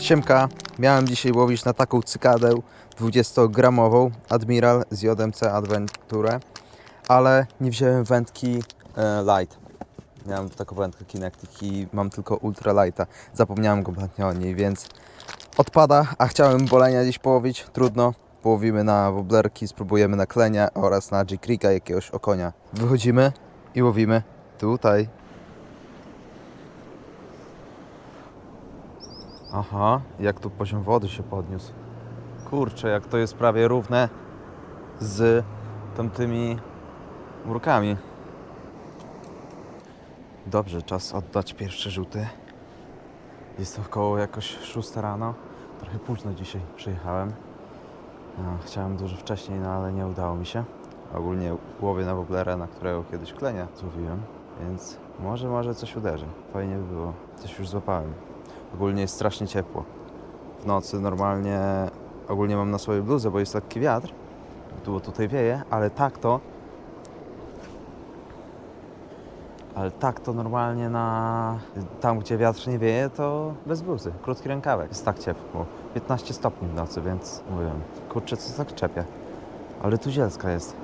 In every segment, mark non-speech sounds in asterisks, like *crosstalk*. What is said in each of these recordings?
Siemka, miałem dzisiaj łowić na taką cykadę 20-gramową Admiral z JMC Adventure, ale nie wziąłem wędki e, light. Miałem taką wędkę Kinectic i mam tylko ultra lighta. Zapomniałem kompletnie o niej, więc odpada, a chciałem bolenia dziś połowić. Trudno, połowimy na woblerki, spróbujemy na klenia oraz na G-Creeka jakiegoś okonia. Wychodzimy i łowimy tutaj. Aha, jak tu poziom wody się podniósł. Kurczę, jak to jest prawie równe z tamtymi murkami. Dobrze, czas oddać pierwsze rzuty. Jest około jakoś 6 rano. Trochę późno dzisiaj przyjechałem. No, chciałem dużo wcześniej, no ale nie udało mi się. Ogólnie łowię na woblera, na którego kiedyś klenia złowiłem, więc może, może coś uderzy. Fajnie by było. Coś już złapałem. Ogólnie jest strasznie ciepło. W nocy normalnie, ogólnie mam na sobie bluzę, bo jest lekki wiatr. Tu tutaj wieje, ale tak to. Ale tak to normalnie na. Tam gdzie wiatr nie wieje, to bez bluzy. Krótki rękawek. Jest tak ciepło. 15 stopni w nocy, więc mówiłem. Kurczę, co tak czepie. Ale tu zielska jest.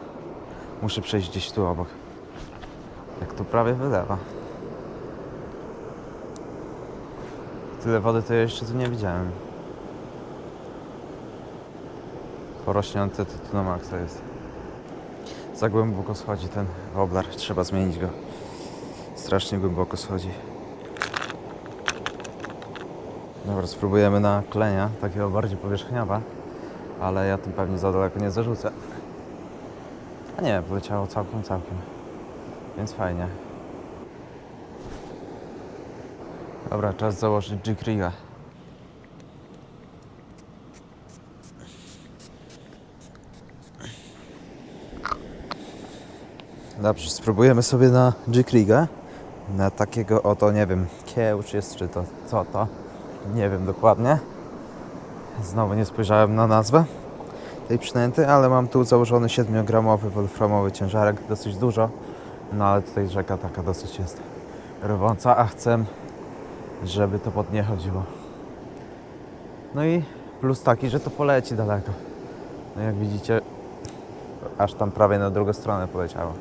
Muszę przejść gdzieś tu obok. Jak tu prawie wylewa. Tyle wody to ja jeszcze tu nie widziałem. Porośnięty to tu na maksa jest. Za głęboko schodzi ten woblar. Trzeba zmienić go. Strasznie głęboko schodzi. Dobra, spróbujemy na klenia, takiego bardziej powierzchniowa, ale ja tym pewnie za daleko nie zarzucę. A nie, poleciało całkiem, całkiem. Więc fajnie. Dobra, czas założyć G-Kriga. Dobrze, spróbujemy sobie na G-Kriga. Na takiego oto, nie wiem, kiełcz jest, czy to co to. Nie wiem dokładnie. Znowu nie spojrzałem na nazwę tej przynęty, ale mam tu założony 7-gramowy wolframowy ciężarek, dosyć dużo. No ale tutaj rzeka taka dosyć jest rwąca, a chcę, żeby to pod nie chodziło. No i plus taki, że to poleci daleko. No jak widzicie, aż tam prawie na drugą stronę poleciało.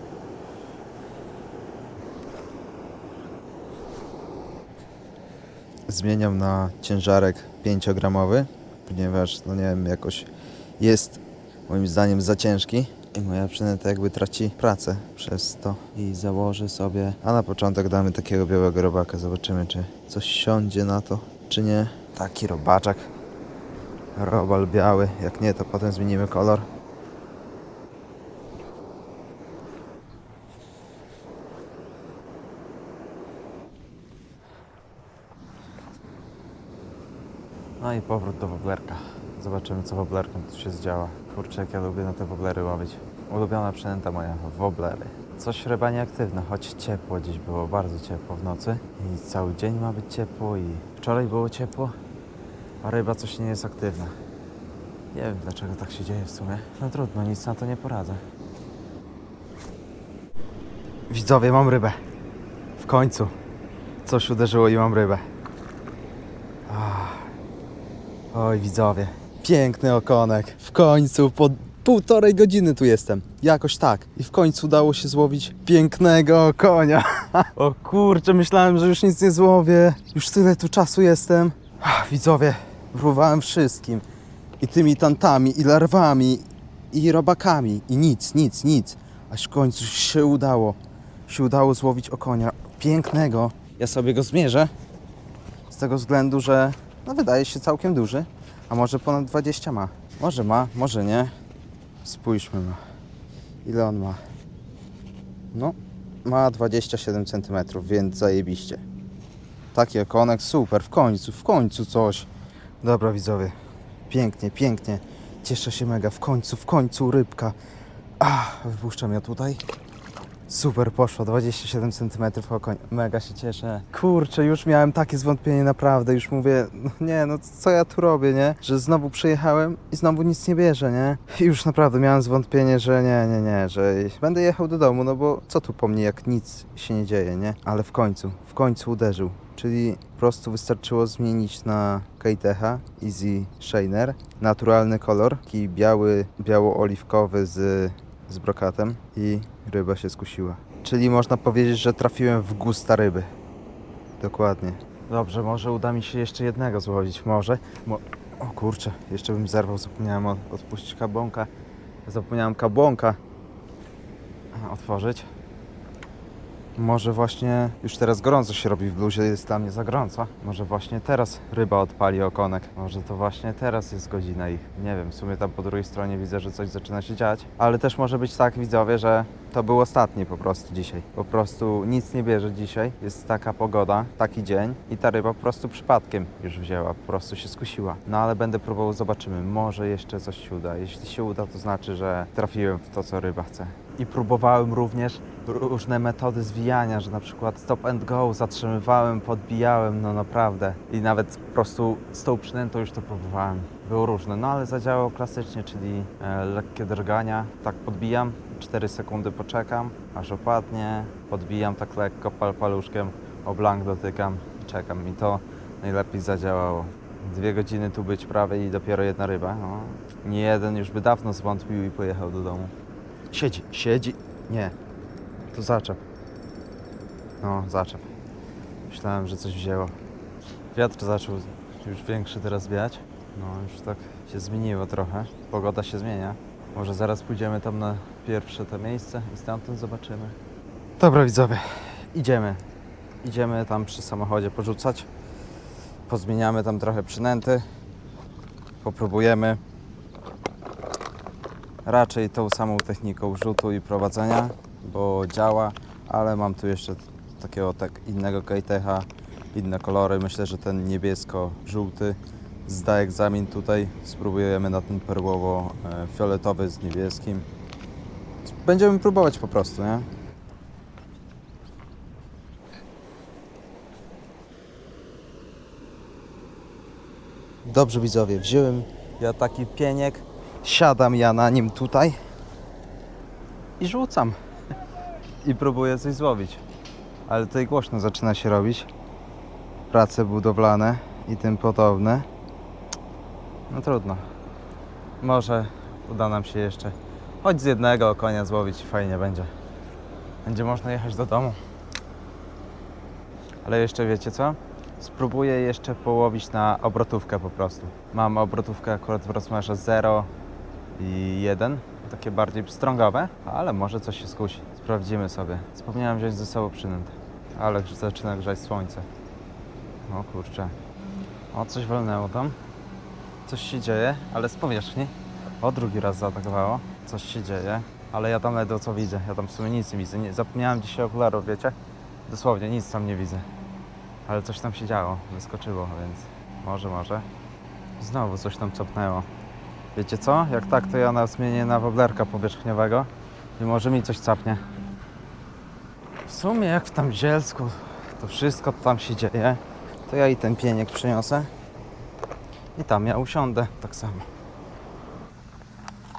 Zmieniam na ciężarek 5-gramowy, ponieważ, no nie wiem, jakoś jest moim zdaniem za ciężki i moja przynęta jakby traci pracę przez to i założę sobie, a na początek damy takiego białego robaka, zobaczymy czy coś siądzie na to, czy nie. Taki robaczek, robal biały, jak nie to potem zmienimy kolor. No i powrót do woblerka. Zobaczymy, co woblerką tu się zdziała. Kurczę, jak ja lubię na te woblery łowić. Ulubiona przynęta moja, woblery. Coś ryba nieaktywna, choć ciepło dziś było, bardzo ciepło w nocy. I cały dzień ma być ciepło i wczoraj było ciepło, a ryba coś nie jest aktywna. Nie wiem, dlaczego tak się dzieje w sumie. No trudno, nic na to nie poradzę. Widzowie, mam rybę. W końcu. Coś uderzyło i mam rybę. Oj, widzowie. Piękny okonek. W końcu, po półtorej godziny tu jestem. Jakoś tak. I w końcu udało się złowić pięknego konia. *laughs* o kurczę, myślałem, że już nic nie złowię. Już tyle tu czasu jestem. Widzowie, próbowałem wszystkim. I tymi tantami, i larwami, i robakami. I nic, nic, nic. Aż w końcu się udało. Się udało złowić okonia. Pięknego. Ja sobie go zmierzę. Z tego względu, że no wydaje się całkiem duży, a może ponad 20 ma. Może ma, może nie. Spójrzmy na ile on ma. No, ma 27 cm, więc zajebiście. Taki okonek, super, w końcu, w końcu coś. Dobra widzowie, pięknie, pięknie. Cieszę się mega, w końcu, w końcu rybka. Ach, wypuszczam ją tutaj. Super poszło, 27 cm. Mega się cieszę. Kurczę, już miałem takie zwątpienie naprawdę. Już mówię, no nie, no co ja tu robię, nie? Że znowu przyjechałem i znowu nic nie bierze, nie? I już naprawdę miałem zwątpienie, że nie, nie, nie, że będę jechał do domu, no bo co tu po mnie, jak nic się nie dzieje, nie? Ale w końcu, w końcu uderzył. czyli po prostu wystarczyło zmienić na KTH Easy Shiner naturalny kolor, taki biały, biało-oliwkowy z, z brokatem i ryba się skusiła. Czyli można powiedzieć, że trafiłem w gusta ryby. Dokładnie. Dobrze, może uda mi się jeszcze jednego złowić, może. Mo o kurczę, jeszcze bym zerwał, zapomniałem od odpuścić kabłonka. Zapomniałem kabłonka otworzyć. Może właśnie już teraz gorąco się robi w bluzie, jest dla mnie za gorąco. Może właśnie teraz ryba odpali okonek. Może to właśnie teraz jest godzina ich. Nie wiem, w sumie tam po drugiej stronie widzę, że coś zaczyna się dziać. Ale też może być tak, widzowie, że to był ostatni po prostu dzisiaj. Po prostu nic nie bierze dzisiaj. Jest taka pogoda, taki dzień i ta ryba po prostu przypadkiem już wzięła, po prostu się skusiła. No ale będę próbował, zobaczymy. Może jeszcze coś się uda. Jeśli się uda, to znaczy, że trafiłem w to, co ryba chce. I próbowałem również różne metody zwijania, że na przykład stop and go, zatrzymywałem, podbijałem, no naprawdę. I nawet po prostu z tą przynętą już to próbowałem. Było różne, no ale zadziałało klasycznie, czyli e, lekkie drgania. Tak podbijam, 4 sekundy poczekam, aż opadnie, podbijam tak lekko pal paluszkiem, o blank dotykam i czekam. I to najlepiej zadziałało. Dwie godziny tu być prawie i dopiero jedna ryba. No. Nie jeden już by dawno zwątpił i pojechał do domu. Siedzi, siedzi. Nie, to zaczep. No, zaczep. Myślałem, że coś wzięło. Wiatr zaczął już większy teraz wiać. No, już tak się zmieniło trochę. Pogoda się zmienia. Może zaraz pójdziemy tam na pierwsze to miejsce i stamtąd zobaczymy. Dobra, widzowie, idziemy. Idziemy tam przy samochodzie porzucać. Pozmieniamy tam trochę przynęty. Popróbujemy. Raczej tą samą techniką rzutu i prowadzenia, bo działa, ale mam tu jeszcze takiego tak innego KTH, inne kolory. Myślę, że ten niebiesko-żółty zda egzamin tutaj. Spróbujemy na ten perłowo-fioletowy z niebieskim. Będziemy próbować po prostu, nie? Dobrze widzowie, wziąłem ja taki pieniek, siadam ja na nim tutaj i rzucam. I próbuję coś złowić. Ale tutaj głośno zaczyna się robić. Prace budowlane i tym podobne. No trudno. Może uda nam się jeszcze choć z jednego konia złowić i fajnie będzie. Będzie można jechać do domu. Ale jeszcze wiecie co? Spróbuję jeszcze połowić na obrotówkę po prostu. Mam obrotówkę akurat w rozmiarze 0 i 1, takie bardziej strągowe, ale może coś się skusi. Sprawdzimy sobie. Wspomniałem wziąć ze sobą przynętę, ale zaczyna grzać słońce. O kurczę. O, coś walnęło tam. Coś się dzieje, ale z powierzchni. O, drugi raz zaatakowało. Coś się dzieje, ale ja tam ledwo co widzę. Ja tam w sumie nic nie widzę. Nie, zapomniałem dzisiaj okularów, wiecie? Dosłownie nic tam nie widzę. Ale coś tam się działo, wyskoczyło, więc może, może. Znowu coś tam cofnęło. Wiecie co? Jak tak, to ja na zmienię na woblerka powierzchniowego i może mi coś capnie. W sumie jak w tam Zielsku to wszystko tam się dzieje, to ja i ten pieniek przyniosę i tam ja usiądę tak samo.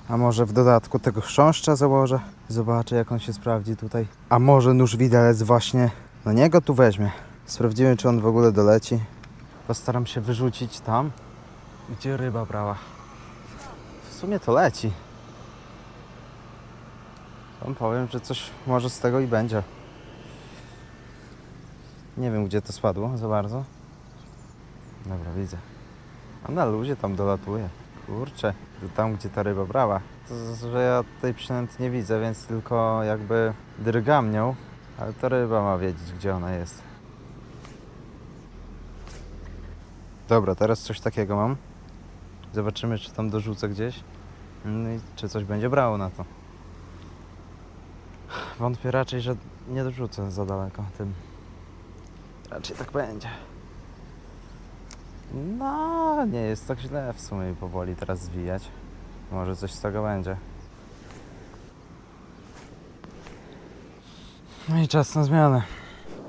A może w dodatku tego chrząszcza założę? Zobaczę jak on się sprawdzi tutaj. A może nóż widelec właśnie na niego tu weźmie. Sprawdzimy czy on w ogóle doleci. Postaram się wyrzucić tam, gdzie ryba brała. Sumie to leci. Powiem, że coś może z tego i będzie. Nie wiem, gdzie to spadło za bardzo. Dobra, widzę. A na luzie tam dolatuje. Kurczę, tam, gdzie ta ryba brała. To, że ja tej przynęty nie widzę, więc tylko jakby drgam nią. Ale ta ryba ma wiedzieć, gdzie ona jest. Dobra, teraz coś takiego mam. Zobaczymy, czy tam dorzucę gdzieś. No i czy coś będzie brało na to. Wątpię raczej, że nie dorzucę za daleko tym. Raczej tak będzie. No, nie jest tak źle w sumie powoli teraz zwijać. Może coś z tego będzie. No i czas na zmianę.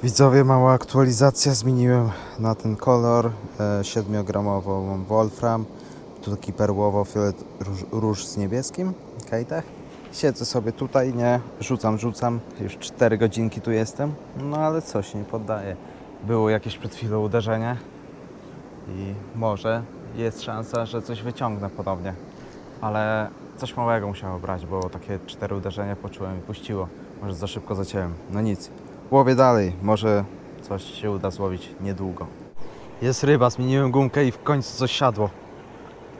Widzowie, mała aktualizacja. Zmieniłem na ten kolor. E, 7-gramową mam Wolfram. Tu taki perłowo-fiolet róż, róż z niebieskim. Kajtach. Siedzę sobie tutaj, nie? Rzucam, rzucam. Już 4 godzinki tu jestem. No ale coś nie poddaje. było jakieś przed chwilą uderzenie i może jest szansa, że coś wyciągnę podobnie. Ale coś małego musiało brać, bo takie cztery uderzenia poczułem i puściło. Może za szybko zaciąłem. No nic. Łowię dalej. Może coś się uda złowić niedługo. Jest ryba, zmieniłem gumkę i w końcu coś siadło.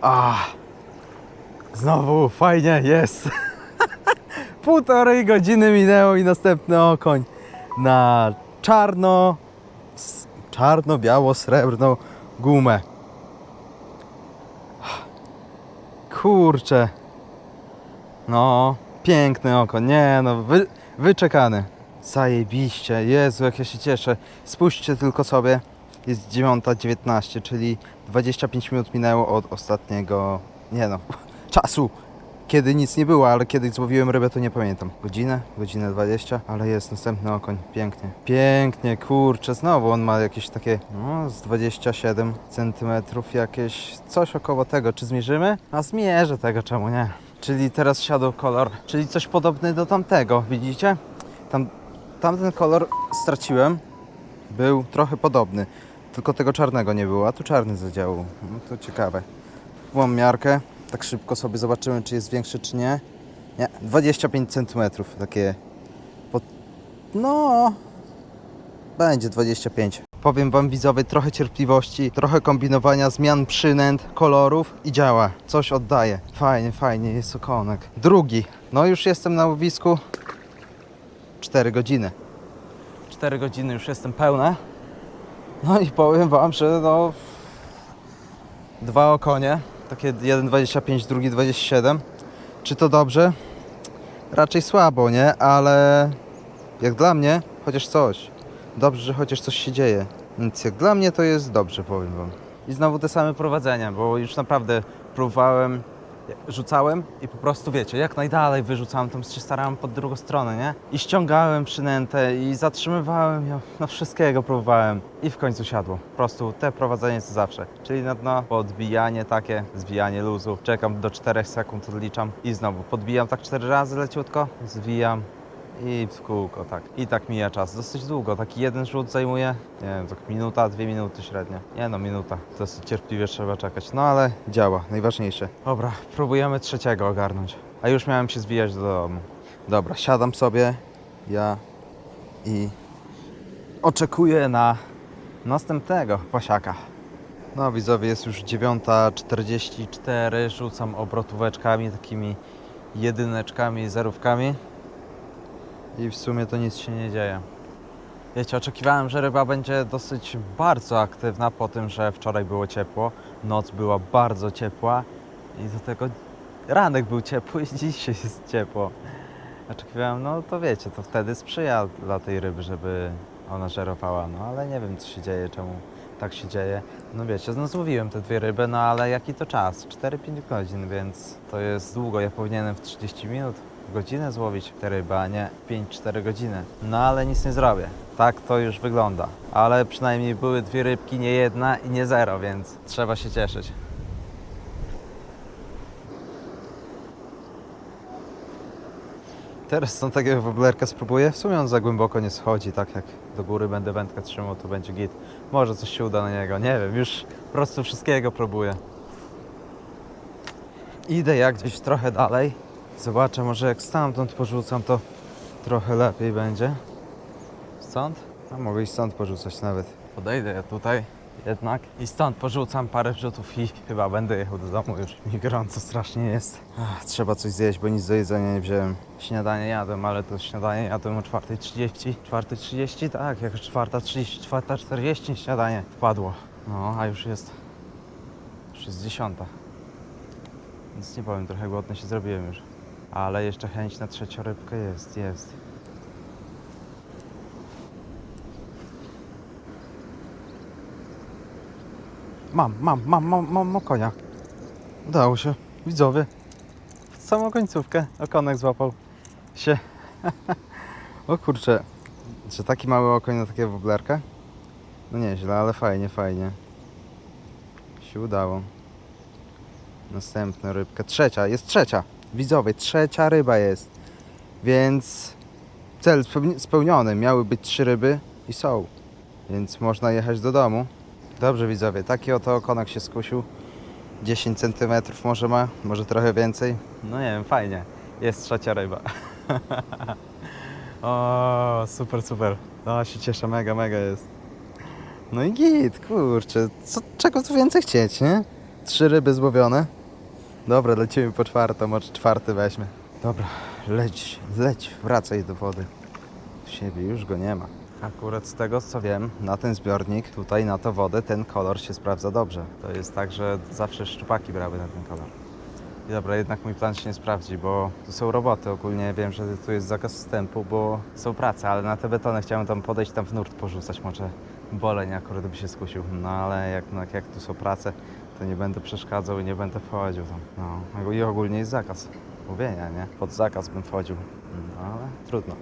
A! Znowu, fajnie, jest! *laughs* Półtorej godziny minęło i następny okoń na czarno, s- czarno-biało-srebrną gumę. Kurczę. No, piękny oko. Nie no, wy, wyczekany. Zajebiście. Jezu, jak ja się cieszę. Spójrzcie tylko sobie. Jest 9.19, czyli 25 minut minęło od ostatniego, nie no, *laughs* czasu. Kiedy nic nie było, ale kiedy złowiłem rybę, to nie pamiętam. Godzinę, godzinę 20, ale jest następny okoń. Pięknie. Pięknie, kurczę. Znowu on ma jakieś takie, no, z 27 centymetrów, jakieś coś około tego. Czy zmierzymy? A zmierzę tego, czemu nie? Czyli teraz siadł kolor, czyli coś podobny do tamtego, widzicie? Tam, tamten kolor straciłem, był trochę podobny, tylko tego czarnego nie było, a tu czarny zadziałał. No to ciekawe. Mam miarkę, tak szybko sobie zobaczymy, czy jest większy, czy nie. Nie, 25 cm, takie. Pod... No, będzie 25. Powiem Wam widzowie, trochę cierpliwości, trochę kombinowania, zmian przynęt, kolorów i działa. Coś oddaje. Fajnie, fajnie, jest okonek. Drugi. No już jestem na łowisku 4 godziny. 4 godziny już jestem pełne. No i powiem Wam, że no... Dwa okonie, takie jeden 25, drugi 27. Czy to dobrze? Raczej słabo, nie? Ale jak dla mnie, chociaż coś. Dobrze, że chociaż coś się dzieje. Więc jak dla mnie to jest dobrze, powiem Wam. I znowu te same prowadzenia, bo już naprawdę próbowałem, rzucałem i po prostu wiecie, jak najdalej wyrzucałem, tam się starałem pod drugą stronę, nie? I ściągałem przynętę i zatrzymywałem ją, no wszystkiego próbowałem i w końcu siadło. Po prostu te prowadzenie jest zawsze. Czyli na dno, podbijanie takie, zwijanie luzu, czekam do 4 sekund, odliczam i znowu podbijam tak 4 razy leciutko, zwijam, i w kółko, tak. I tak mija czas. Dosyć długo. Taki jeden rzut zajmuje, nie wiem, tak minuta, dwie minuty średnio. Nie no, minuta. Dosyć cierpliwie trzeba czekać. No ale działa, najważniejsze. Dobra, próbujemy trzeciego ogarnąć. A już miałem się zwijać do domu. Dobra, siadam sobie, ja i oczekuję na następnego pasiaka. No widzowie, jest już 9.44, rzucam obrotóweczkami, takimi jedyneczkami, zerówkami i w sumie to nic się nie dzieje. Wiecie, oczekiwałem, że ryba będzie dosyć bardzo aktywna po tym, że wczoraj było ciepło, noc była bardzo ciepła i do tego ranek był ciepły i *laughs* dzisiaj jest ciepło. Oczekiwałem, no to wiecie, to wtedy sprzyja dla tej ryby, żeby ona żerowała, no ale nie wiem co się dzieje, czemu tak się dzieje. No wiecie, no złowiłem te dwie ryby, no ale jaki to czas? 4-5 godzin, więc to jest długo. Ja powinienem w 30 minut, w godzinę złowić te ryby, a nie 5-4 godziny. No ale nic nie zrobię. Tak to już wygląda. Ale przynajmniej były dwie rybki, nie jedna i nie zero, więc trzeba się cieszyć. Teraz tą takiego woblerka spróbuję. W sumie on za głęboko nie schodzi, tak jak do góry będę wędkę trzymał, to będzie git. Może coś się uda na niego, nie wiem, już po prostu wszystkiego próbuję. Idę jak gdzieś trochę dalej. Zobaczę, może jak stamtąd porzucam, to trochę lepiej będzie. Stąd? A mogę i stąd porzucać nawet. Podejdę ja tutaj jednak i stąd porzucam parę rzutów i chyba będę jechał do domu, już mi gorąco strasznie jest. Ach, trzeba coś zjeść, bo nic do jedzenia nie wziąłem. Śniadanie jadłem, ale to śniadanie jadłem o 4.30. 4.30? Tak, jak 4.30, 4.40 śniadanie wpadło. No, a już jest... Już jest 10. Nic nie powiem, trochę głodny się zrobiłem już. Ale jeszcze chęć na trzecią rybkę jest, jest. Mam, mam, mam, mam, mam okonia. Udało się. Widzowie. W samą końcówkę okonek złapał się. *laughs* o kurczę. Czy taki mały okoń na takiego woblerka? No nieźle, ale fajnie, fajnie. Się udało. Następna rybka. Trzecia, jest trzecia. Widzowie, trzecia ryba jest. Więc cel spełni- spełniony. Miały być trzy ryby i są. więc można jechać do domu. Dobrze widzowie, taki oto okonek się skusił. 10 cm może ma, może trochę więcej. No nie wiem, fajnie. Jest trzecia ryba. *laughs* o, super, super. No się cieszę, mega, mega jest. No i git, kurczę, co, czego tu więcej chcieć, nie? Trzy ryby złowione. Dobra, lecimy po czwartą, może czwarty weźmie. Dobra, leć, leć, wracaj do wody. Siebie już go nie ma. Akurat z tego co wiem, na ten zbiornik, tutaj na to wodę, ten kolor się sprawdza dobrze. To jest tak, że zawsze szczupaki brały na ten kolor. I dobra, jednak mój plan się nie sprawdzi, bo tu są roboty. Ogólnie wiem, że tu jest zakaz wstępu, bo są prace, ale na te betony chciałem tam podejść, tam w nurt porzucać. Może boleń akurat by się skusił. No ale jak, no, jak tu są prace, to nie będę przeszkadzał i nie będę wchodził tam. No i ogólnie jest zakaz łowienia, nie? Pod zakaz bym wchodził. No ale trudno.